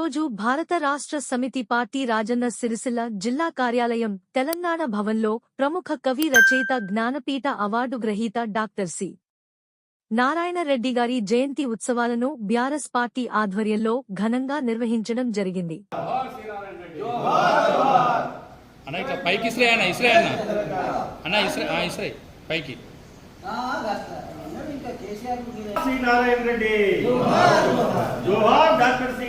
ఈరోజు భారత రాష్ట్ర సమితి పార్టీ రాజన్న సిరిసిల్ల జిల్లా కార్యాలయం తెలంగాణ భవన్లో ప్రముఖ కవి రచయిత జ్ఞానపీఠ అవార్డు గ్రహీత డాక్టర్ సి. నారాయణ రెడ్డి గారి జయంతి ఉత్సవాలను బ్యారస్ పార్టీ ఆధ్వర్యంలో ఘనంగా నిర్వహించడం జరిగింది. అన్న ఇట్లా పైకి ఇస్రే అన్న ఇస్రే అన్న అన్న ఇస్రే ఆ, ఇస్రే పైకి శ్రీ నారాయణ రెడ్డి జోహార్ డాక్టర్ శ్రీ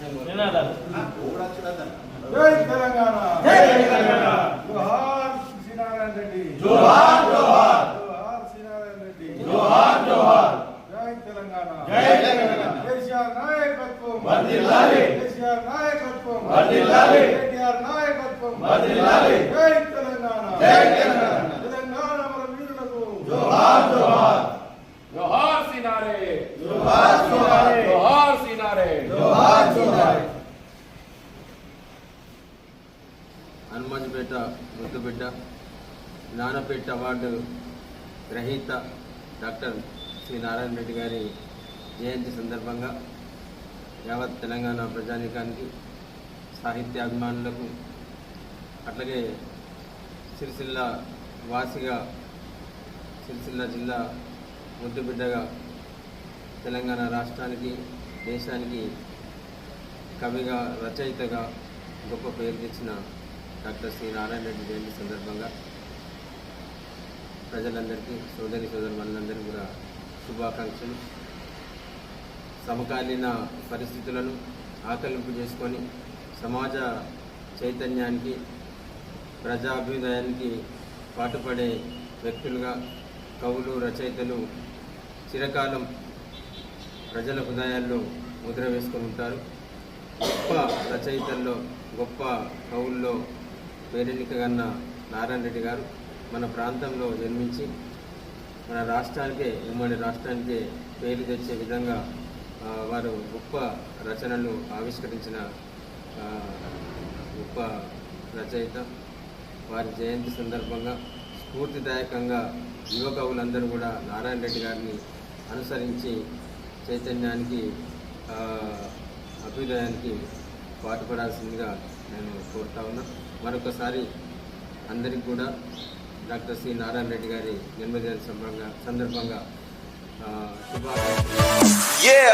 తెలంగాణ. జై తెలంగాణ. జోహార్ శ్రీ నారాయణ రెడ్డి. జోహార్ జోహార్. జోహార్ శ్రీ నారాయణ రెడ్డి. జోహార్ జోహార్. జై తెలంగాణ. జై తెలంగాణ. కేసీఆర్ నాయకత్వం. వర్ధిల్లాలి. కేసీఆర్ నాయకత్వం. వర్ధిల్లాలి. కేటీఆర్ నాయకత్వం. వర్ధిల్లాలి. జై తెలంగాణ. జై తెలంగాణ. తెలంగాణ మన వీరులకు. జోహార్ జోహార్. జోహార్ సినారే జోహార్ జోహార్ జోహార్ సినారే జోహార్ జోహార్ హనుమాన్పేట ముద్దుబిడ్డ జ్ఞానపేట అవార్డు గ్రహీత డాక్టర్ శ్రీ నారాయణ రెడ్డి గారి జయంతి సందర్భంగా యావత్ తెలంగాణ ప్రజానీకానికి సాహిత్యాభిమానులకు అట్లాగే సిరిసిల్ల వాసిగా సిరిసిల్ల జిల్లా ముద్దుబిడ్డగా తెలంగాణ రాష్ట్రానికి దేశానికి కవిగా రచయితగా గొప్ప పేరు తెచ్చిన డాక్టర్ శ్రీ నారాయణ రెడ్డి జయంతి సందర్భంగా ప్రజలందరికీ సోదరి సోదరులందరికీ కూడా శుభాకాంక్షలు. సమకాలీన పరిస్థితులను ఆకలింపు చేసుకొని సమాజ చైతన్యానికి ప్రజాభ్యుదయానికి పాటుపడే వ్యక్తులుగా కవులు రచయితలు చిరకాలం ప్రజల హృదయాల్లో ముద్ర వేసుకొని ఉంటారు. గొప్ప రచయితల్లో గొప్ప కవుల్లో పేరెన్నికగన్న నారాయణ రెడ్డి గారు మన ప్రాంతంలో జన్మించి మన రాష్ట్రానికే ఉమ్మడి రాష్ట్రానికే పేరు తెచ్చే విధంగా వారు గొప్ప రచనలు ఆవిష్కరించిన గొప్ప రచయిత. వారి జయంతి సందర్భంగా స్ఫూర్తిదాయకంగా యువ కవులందరూ కూడా నారాయణ రెడ్డి గారిని అనుసరించి చైతన్యానికి అభ్యుదయానికి పాటుపడాల్సిందిగా నేను కోరుతా ఉన్నా. మరొకసారి అందరికీ కూడా డాక్టర్ సి నారాయణ రెడ్డి గారి జన్మదిన సందర్భంగా సందర్భంగా శుభాకాంక్షలు.